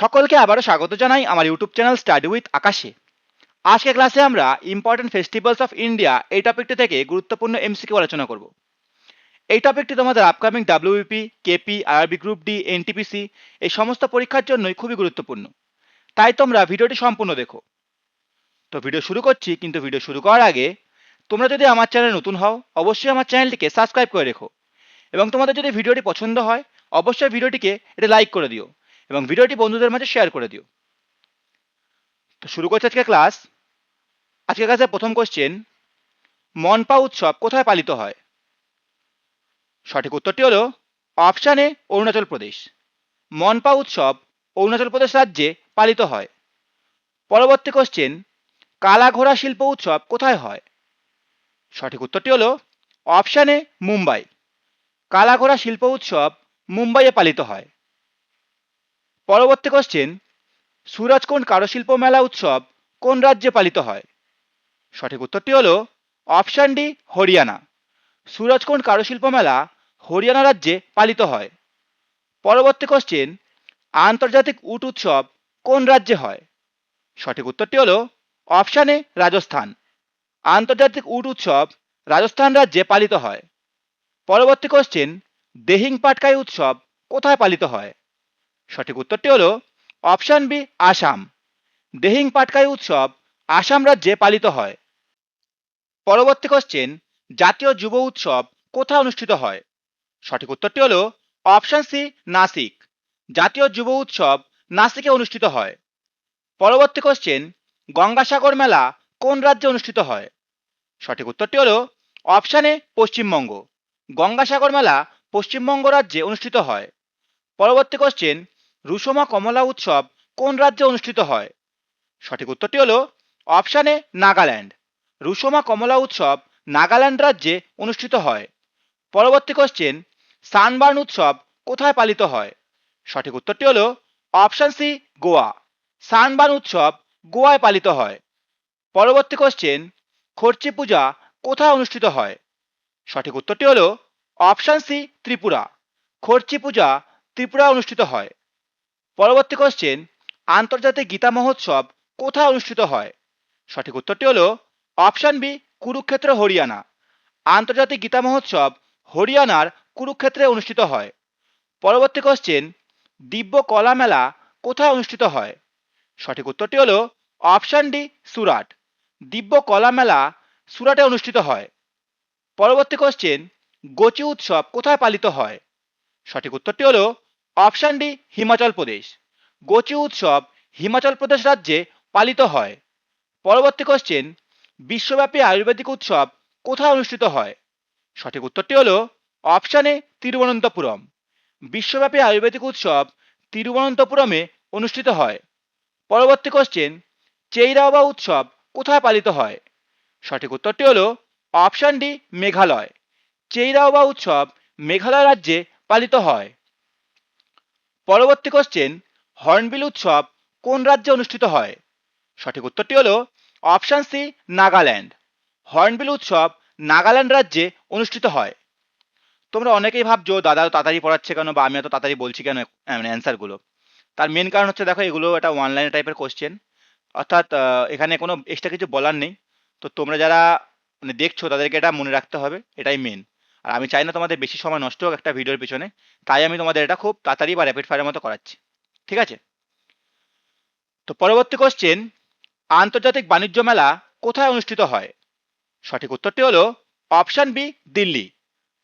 সকলকে আবারও স্বাগত জানাই আমার ইউটিউব চ্যানেল স্টাডি উইথ আকাশে আজকে ক্লাসে আমরা ইম্পর্টেন্ট ফেস্টিভ্যালস অফ ইন্ডিয়া এই টপিকটি থেকে গুরুত্বপূর্ণ এমসিকিউ আলোচনা করব। এই টপিকটি তোমাদের upcoming WBP KP RB group D NTPC এই সমস্ত পরীক্ষার জন্যই খুবই গুরুত্বপূর্ণ। তাই তোমরা ভিডিওটি সম্পূর্ণ দেখো। তো ভিডিও শুরু করছি, কিন্তু ভিডিও শুরু করার আগে তোমরা যদি আমার চ্যানেলে নতুন হও, অবশ্যই আমার চ্যানেলটিকে সাবস্ক্রাইব করে রেখো। এবং তোমাদের যদি ভিডিওটি পছন্দ হয়, অবশ্যই ভিডিওটিকে এটা লাইক করে দিও। এবং ভিডিওটি বন্ধুদের মাঝে শেয়ার করে দিও। তো শুরু করছে আজকে ক্লাস আজকে ক্লাসের প্রথম কোশ্চেন মনপা উৎসব কোথায় পালিত হয়? সঠিক উত্তরটি হলো অপশানে অরুণাচল প্রদেশ। মনপা উৎসব অরুণাচল প্রদেশ রাজ্যে পালিত হয়। পরবর্তী কোশ্চেন কালা ঘোড়া শিল্প উৎসব কোথায় হয়? সঠিক উত্তরটি হলো অপশানে মুম্বাই। কালা ঘোড়া শিল্প উৎসব মুম্বাইয়ে পালিত হয়। পরবর্তী কোশ্চেন সুরজকুণ্ড কারুশিল্প মেলা উৎসব কোন রাজ্যে পালিত হয়? সঠিক উত্তরটি হলো অপশান ডি হরিয়ানা। সুরজকুণ্ড কারুশিল্প মেলা হরিয়ানা রাজ্যে পালিত হয়? পরবর্তী কোশ্চেন আন্তর্জাতিক উট উৎসব কোন রাজ্যে হয়? সঠিক উত্তরটি হলো অপশানে রাজস্থান। আন্তর্জাতিক উট উৎসব রাজস্থান রাজ্যে পালিত হয়। পরবর্তী কোশ্চেন দেহিং পাটকাই উৎসব কোথায় পালিত হয়? সঠিক উত্তরটি হলো অপশান বি, আসাম। দেহিং পাটকাই উৎসব আসাম রাজ্যে পালিত হয়। পরবর্তী কোশ্চেন জাতীয় যুব উৎসব কোথায় অনুষ্ঠিত হয়? সঠিক উত্তরটি হলো অপশান সি, নাসিক। জাতীয় যুব উৎসব নাসিকে অনুষ্ঠিত হয়। পরবর্তী কোশ্চেন গঙ্গাসাগর মেলা কোন রাজ্যে অনুষ্ঠিত হয়? সঠিক উত্তরটি হলো অপশানে পশ্চিমবঙ্গ। গঙ্গাসাগর মেলা পশ্চিমবঙ্গ রাজ্যে অনুষ্ঠিত হয়। পরবর্তী কোশ্চেন রুসমা কমলা উৎসব কোন রাজ্যে অনুষ্ঠিত হয়? সঠিক উত্তরটি হলো অপশানে নাগাল্যান্ড। রুসমা কমলা উৎসব নাগাল্যান্ড রাজ্যে অনুষ্ঠিত হয়। পরবর্তী কোশ্চেন সানবার্ন উৎসব কোথায় পালিত হয়? সঠিক উত্তরটি হল অপশান সি গোয়া। সানবার্ন উৎসব গোয়ায় পালিত হয়। পরবর্তী কোশ্চেন খরচি পূজা কোথায় অনুষ্ঠিত হয়? সঠিক উত্তরটি হল অপশান সি ত্রিপুরা। খরচি পূজা ত্রিপুরা অনুষ্ঠিত হয়। পরবর্তী কোশ্চেন আন্তর্জাতিক গীতা মহোৎসব কোথায় অনুষ্ঠিত হয়? সঠিক উত্তরটি হলো অপশান বি কুরুক্ষেত্র, হরিয়ানা। আন্তর্জাতিক গীতা মহোৎসব হরিয়ানার কুরুক্ষেত্রে অনুষ্ঠিত হয়। পরবর্তী কোশ্চেন দিব্য কলা মেলা কোথায় অনুষ্ঠিত হয়? সঠিক উত্তরটি হলো অপশান ডি সুরাট। দিব্য কলা মেলা সুরাটে অনুষ্ঠিত হয়। পরবর্তী কোশ্চেন গোচি উৎসব কোথায় পালিত হয়? সঠিক উত্তরটি হলো অপশান ডি, হিমাচল প্রদেশ। গোচি উৎসব হিমাচল প্রদেশ রাজ্যে পালিত হয়। পরবর্তী কোশ্চেন বিশ্বব্যাপী আয়ুর্বেদিক উৎসব কোথায় অনুষ্ঠিত হয়? সঠিক উত্তরটি হলো অপশানে তিরুবনন্তপুরম। বিশ্বব্যাপী আয়ুর্বেদিক উৎসব তিরুবনন্তপুরমে অনুষ্ঠিত হয়। পরবর্তী কোশ্চেন চেইরাওবা উৎসব কোথায় পালিত হয়? সঠিক উত্তরটি হল অপশান ডি, মেঘালয়। চেইরাওবা উৎসব মেঘালয় রাজ্যে পালিত হয়। পরবর্তী কোশ্চেন হর্নবিল উৎসব কোন রাজ্যে অনুষ্ঠিত হয়? সঠিক উত্তরটি হলো অপশান সি নাগাল্যান্ড। হর্নবিল উৎসব নাগাল্যান্ড রাজ্যে অনুষ্ঠিত হয়। তোমরা অনেকেই ভাবছ, দাদা তাড়াতাড়ি পড়াচ্ছে কেন বা আমি এত তাড়াতাড়ি বলছি কেন? মানে অ্যান্সারগুলো তার মেন কারণ হচ্ছে, দেখো, এগুলো একটা ওয়ান লাইন টাইপের কোশ্চেন অর্থাৎ এখানে কোনো এক্সট্রা কিছু বলার নেই। তো তোমরা যারা মানে দেখছ, তাদেরকে এটা মনে রাখতে হবে। এটাই মেন আর আমি চাই না তোমাদের বেশি সময় নষ্ট হোক একটা ভিডিওর পিছনে। তাই আমি তোমাদের এটা খুব তাড়াতাড়ি বা র্যাপিড ফায়ারের মতো করাচ্ছি। ঠিক আছে? তো পরবর্তী কোশ্চেন আন্তর্জাতিক বাণিজ্য মেলা কোথায় অনুষ্ঠিত হয়? সঠিক উত্তরটি হলো অপশান বি দিল্লি।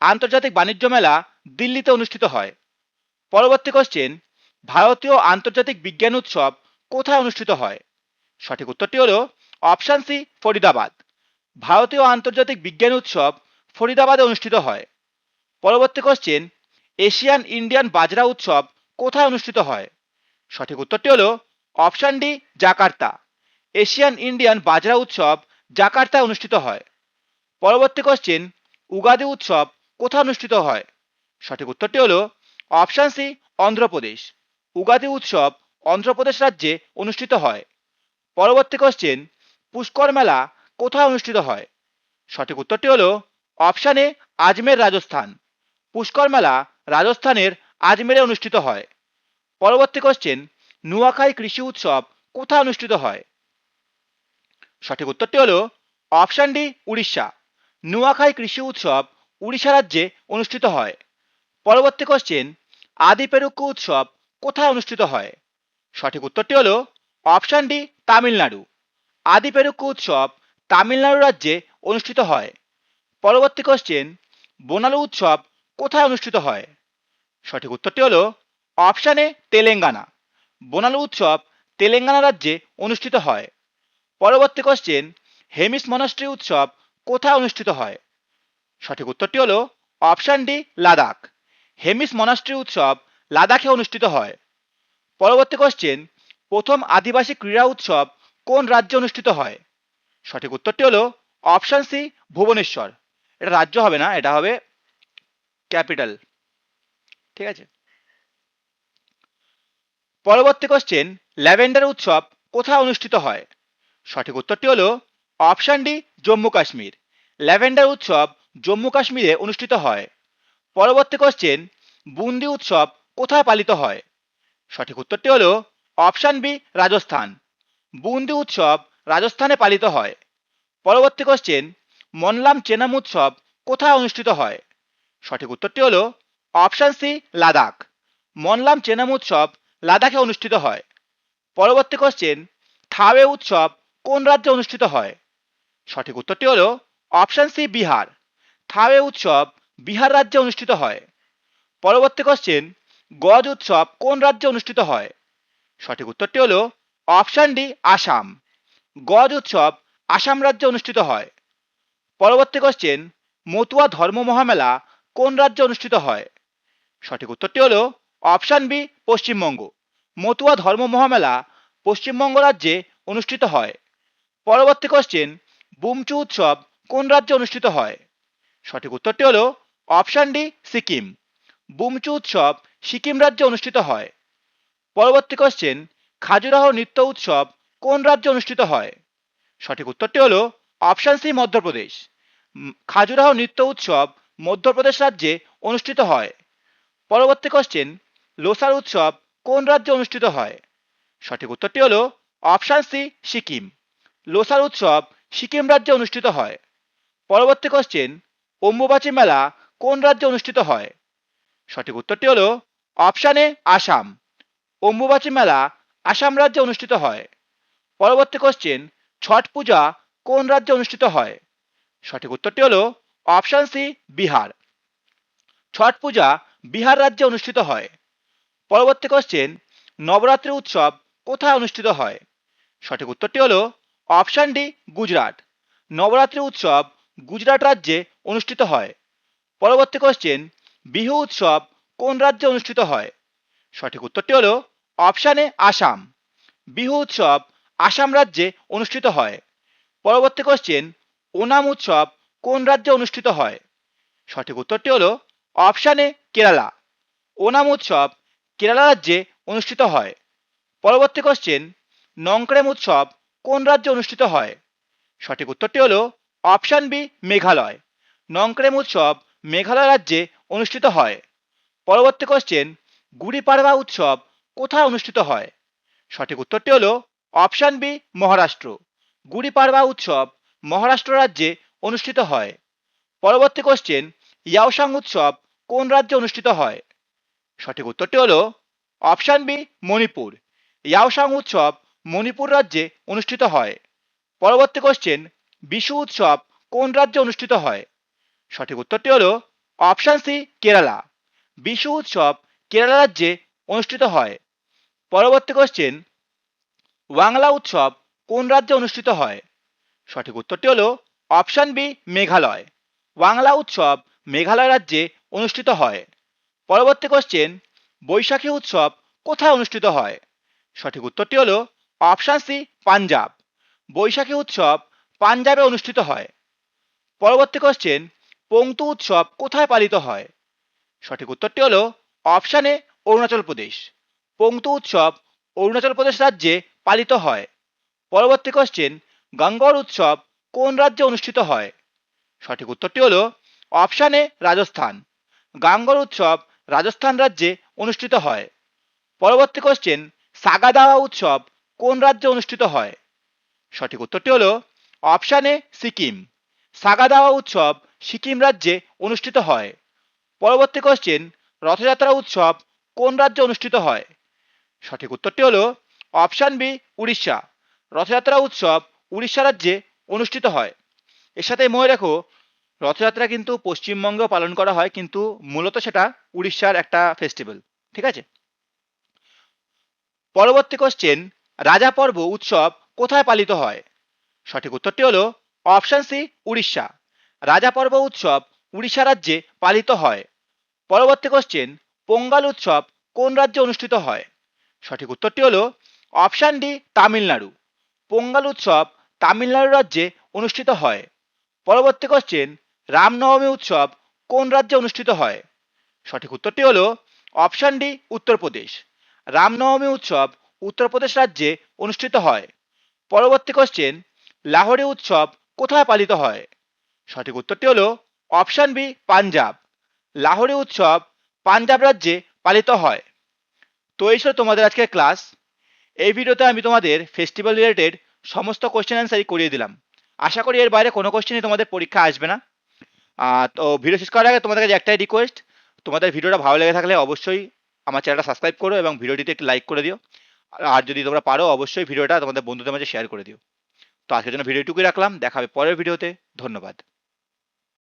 আন্তর্জাতিক বাণিজ্য মেলা দিল্লিতে অনুষ্ঠিত হয়। পরবর্তী কোশ্চেন ভারতীয় আন্তর্জাতিক বিজ্ঞান উৎসব কোথায় অনুষ্ঠিত হয়? সঠিক উত্তরটি হলো অপশান সি ফরিদাবাদ। ভারতীয় আন্তর্জাতিক বিজ্ঞান উৎসব ফরিদাবাদে অনুষ্ঠিত হয়। পরবর্তী কোশ্চেন এশিয়ান ইন্ডিয়ান বাজরা উৎসব কোথায় অনুষ্ঠিত হয়? সঠিক উত্তরটি হলো option D Jakarta. Asian Indian Bajra উৎসব জাকার্তায় অনুষ্ঠিত হয়। পরবর্তী কোশ্চেন উগাদি উৎসব কোথায় অনুষ্ঠিত হয়? সঠিক উত্তরটি হলো অপশান সি অন্ধ্রপ্রদেশ। উগাদি উৎসব অন্ধ্রপ্রদেশ রাজ্যে অনুষ্ঠিত হয়। পরবর্তী কোশ্চেন পুষ্কর মেলা কোথায় অনুষ্ঠিত হয়? সঠিক উত্তরটি হলো অপশানে আজমের রাজস্থান। পুষ্কর মেলা রাজস্থানের আজমেরে অনুষ্ঠিত হয়। পরবর্তী কোশ্চেন নুয়াখাই কৃষি উৎসব কোথায় অনুষ্ঠিত হয়? সঠিক উত্তরটি হল অপশান ডি, উড়িষ্যা। নুয়াখাই কৃষি উৎসব উড়িষ্যা রাজ্যে অনুষ্ঠিত হয়। পরবর্তী কোশ্চেন আদি পেরুক্কু উৎসব কোথায় অনুষ্ঠিত হয়? সঠিক উত্তরটি হল অপশান ডি, তামিলনাড়ু। আদি পেরুক্কু উৎসব তামিলনাড়ু রাজ্যে অনুষ্ঠিত হয়। পরবর্তী কোশ্চেন বোনালু উৎসব কোথায় অনুষ্ঠিত হয়? সঠিক উত্তরটি হলো অপশানে তেলেঙ্গানা। বোনালু উৎসব তেলেঙ্গানা রাজ্যে অনুষ্ঠিত হয়। পরবর্তী কোশ্চেন হেমিস মনাস্ট্রি উৎসব কোথায় অনুষ্ঠিত হয়? সঠিক উত্তরটি হলো option D Ladakh. Hemis monastery উৎসব লাদাখে অনুষ্ঠিত হয়। পরবর্তী কোশ্চেন প্রথম আদিবাসী ক্রীড়া উৎসব কোন রাজ্যে অনুষ্ঠিত হয়? সঠিক উত্তরটি হলো অপশান সি ভুবনেশ্বর। এটা রাজ্য হবে না, এটা হবে ক্যাপিটাল। ঠিক আছে? পরবর্তী কোশ্চেন ল্যাভেন্ডার উৎসব কোথায় অনুষ্ঠিত হয়? সঠিক উত্তরটি হলো option D Jammu Kashmir. Lavender উৎসব জম্মু কাশ্মীরে অনুষ্ঠিত হয়। পরবর্তী কোশ্চেন বুন্দি উৎসব কোথায় পালিত হয়? সঠিক উত্তরটি হলো অপশান বি রাজস্থান। বুন্দি উৎসব রাজস্থানে পালিত হয়। পরবর্তী কোশ্চেন মনলাম চেনাম উৎসব কোথায় অনুষ্ঠিত হয়? সঠিক উত্তরটি হলো অপশান সি, লাদাখ। মনলাম চেনাম উৎসব লাদাখে অনুষ্ঠিত হয়। পরবর্তী কোশ্চেন থাওয়ে উৎসব কোন রাজ্যে অনুষ্ঠিত হয়? সঠিক উত্তরটি হলো অপশান সি, বিহার। থাওয়ে উৎসব বিহার রাজ্যে অনুষ্ঠিত হয়। পরবর্তী কোশ্চেন গজ উৎসব কোন রাজ্যে অনুষ্ঠিত হয়? সঠিক উত্তরটি হলো অপশান ডি, আসাম। গজ উৎসব আসাম রাজ্যে অনুষ্ঠিত হয়। পরবর্তী কোশ্চেন মতুয়া ধর্ম মহামেলা কোন রাজ্যে অনুষ্ঠিত হয়? সঠিক উত্তরটি হলো অপশান বি পশ্চিমবঙ্গ। মতুয়া ধর্ম মহামেলা পশ্চিমবঙ্গ রাজ্যে অনুষ্ঠিত হয়। পরবর্তী কোশ্চেন বুমচু উৎসব কোন রাজ্যে অনুষ্ঠিত হয়? সঠিক উত্তরটি হলো অপশান ডি সিকিম। বুমচু উৎসব সিকিম রাজ্যে অনুষ্ঠিত হয়। পরবর্তী কোশ্চেন খাজুরাহ নৃত্য উৎসব কোন রাজ্যে অনুষ্ঠিত হয়? সঠিক উত্তরটি হলো অপশান সি, মধ্যপ্রদেশ। খাজুরাহ নৃত্য উৎসব মধ্যপ্রদেশ রাজ্যে অনুষ্ঠিত হয়। পরবর্তী কোশ্চেন লোসার উৎসব কোন রাজ্যে অনুষ্ঠিত হয়? সঠিক উত্তরটি হল অপশান সি, সিকিম। লোসার উৎসব সিকিম রাজ্যে অনুষ্ঠিত হয়। পরবর্তী কোশ্চেন অম্বুবাচী মেলা কোন রাজ্যে অনুষ্ঠিত হয়? সঠিক উত্তরটি হল অপশান আসাম। অম্বুবাচী মেলা আসাম রাজ্যে অনুষ্ঠিত হয়। পরবর্তী কোশ্চেন ছট পূজা কোন রাজ্যে অনুষ্ঠিত হয়? সঠিক উত্তরটি হলো অপশান সি বিহার। ছট পূজা বিহার রাজ্যে অনুষ্ঠিত হয়। পরবর্তী কোশ্চেন নবরাত্রি উৎসব কোথায় অনুষ্ঠিত হয়? সঠিক উত্তরটি হলো অপশান ডি গুজরাট। নবরাত্রি উৎসব গুজরাট রাজ্যে অনুষ্ঠিত হয়। পরবর্তী কোশ্চেন বিহু উৎসব কোন রাজ্যে অনুষ্ঠিত হয়? সঠিক উত্তরটি হলো অপশানে আসাম। বিহু উৎসব আসাম রাজ্যে অনুষ্ঠিত হয়। পরবর্তী কোশ্চেন ওনাম উৎসব কোন রাজ্যে অনুষ্ঠিত হয়? সঠিক উত্তরটি হলো অপশান এ কেরালা। ওনাম উৎসব কেরালা রাজ্যে অনুষ্ঠিত হয়। পরবর্তী কোশ্চেন নংক্রেম উৎসব কোন রাজ্যে অনুষ্ঠিত হয়? সঠিক উত্তরটি হলো অপশান বি মেঘালয়। নংক্রেম উৎসব মেঘালয় রাজ্যে অনুষ্ঠিত হয়। পরবর্তী কোশ্চেন গুড়ি পাড়বা উৎসব কোথায় অনুষ্ঠিত হয়? সঠিক উত্তরটি হলো অপশান বি মহারাষ্ট্র। গুড়ি পাড়বা উৎসব মহারাষ্ট্র রাজ্যে অনুষ্ঠিত হয়। পরবর্তী কোশ্চেন ইয়াওসাং উৎসব কোন রাজ্যে অনুষ্ঠিত হয়? সঠিক উত্তরটি হল অপশান বি মণিপুর। ইয়াওসাং উৎসব মণিপুর রাজ্যে অনুষ্ঠিত হয়। পরবর্তী কোশ্চেন বিশু উৎসব কোন রাজ্যে অনুষ্ঠিত হয়? সঠিক উত্তরটি হল অপশান সি কেরালা। বিশু উৎসব কেরালা রাজ্যে অনুষ্ঠিত হয়। পরবর্তী কোশ্চেন বাংলা উৎসব কোন রাজ্যে অনুষ্ঠিত হয়? সঠিক উত্তরটি হল অপশান বি, মেঘালয়। বাংলা উৎসব মেঘালয় রাজ্যে অনুষ্ঠিত হয়। পরবর্তী কোশ্চেন বৈশাখী উৎসব কোথায় অনুষ্ঠিত হয়? সঠিক উত্তরটি হল অপশান সি, পাঞ্জাব। বৈশাখী উৎসব পাঞ্জাবে অনুষ্ঠিত হয়। পরবর্তী কোশ্চেন পংতু উৎসব কোথায় পালিত হয়? সঠিক উত্তরটি হল অপশানে অরুণাচল প্রদেশ। পংতু উৎসব অরুণাচল প্রদেশ রাজ্যে পালিত হয়। পরবর্তী কোশ্চেন গঙ্গর উৎসব কোন রাজ্যে অনুষ্ঠিত হয়? সঠিক উত্তরটি হলো অপশান রাজস্থান। গাঙ্গর উৎসব রাজস্থান রাজ্যে অনুষ্ঠিত হয়। পরবর্তী কোশ্চেন সাগাদাওয়া উৎসব কোন রাজ্যে অনুষ্ঠিত হয়? সঠিক উত্তরটি হলো অপশান এ সিকিম। সাগাদাওয়া উৎসব সিকিম রাজ্যে অনুষ্ঠিত হয়। পরবর্তী কোশ্চেন রথযাত্রা উৎসব কোন রাজ্যে অনুষ্ঠিত হয়? সঠিক উত্তরটি হলো অপশান বি উড়িষ্যা। রথযাত্রা উৎসব উড়িষ্যা রাজ্যে অনুষ্ঠিত হয়। এর সাথে মনে রেখো, রথযাত্রা কিন্তু পশ্চিমবঙ্গেও পালন করা হয়, কিন্তু মূলত সেটা উড়িষ্যার একটা ফেস্টিভ্যাল ঠিক আছে? পরবর্তী কোশ্চেন রাজা পর্ব উৎসব কোথায় পালিত হয়? সঠিক উত্তরটি হলো অপশান সি উড়িষ্যা। রাজা পর্ব উৎসব উড়িষ্যা রাজ্যে পালিত হয়। পরবর্তী কোশ্চেন পোঙ্গাল উৎসব কোন রাজ্যে অনুষ্ঠিত হয়? সঠিক উত্তরটি হলো অপশান ডি তামিলনাড়ু। পোঙ্গাল উৎসব তামিলনাড়ু রাজ্যে অনুষ্ঠিত হয়। পরবর্তী কোশ্চেন রামনবমী উৎসব কোন রাজ্যে অনুষ্ঠিত হয়? সঠিক উত্তরটি হল অপশান ডি উত্তরপ্রদেশ। রামনবমী উৎসব উত্তরপ্রদেশ রাজ্যে অনুষ্ঠিত হয়। পরবর্তী কোশ্চেন লাহোরি উৎসব কোথায় পালিত হয়? সঠিক উত্তরটি হল অপশান বি পাঞ্জাব। লাহোরি উৎসব পাঞ্জাব রাজ্যে পালিত হয়। তো এই ছিল তোমাদের আজকের ক্লাস এই ভিডিওতে আমি তোমাদের ফেস্টিভ্যাল রিলেটেড সমস্ত কোশ্চেন অ্যান্সারই করিয়ে দিলাম। আশা করি এর বাইরে কোনো কোশ্চেনই তোমাদের পরীক্ষা আসবে না। তো ভিডিও শেষ করার আগে তোমাদের কাছে একটাই রিকোয়েস্ট তোমাদের ভিডিওটা ভালো লেগে থাকলে অবশ্যই আমার চ্যানেলটা সাবস্ক্রাইব করো এবং ভিডিওটিতে একটি লাইক করে দিও। আর- আর যদি তোমরা পারো, অবশ্যই ভিডিওটা তোমাদের বন্ধুদের মাঝে শেয়ার করে দিও। তো আজকের জন্য ভিডিওটুকুই রাখলাম দেখা হবে পরের ভিডিওতে ধন্যবাদ।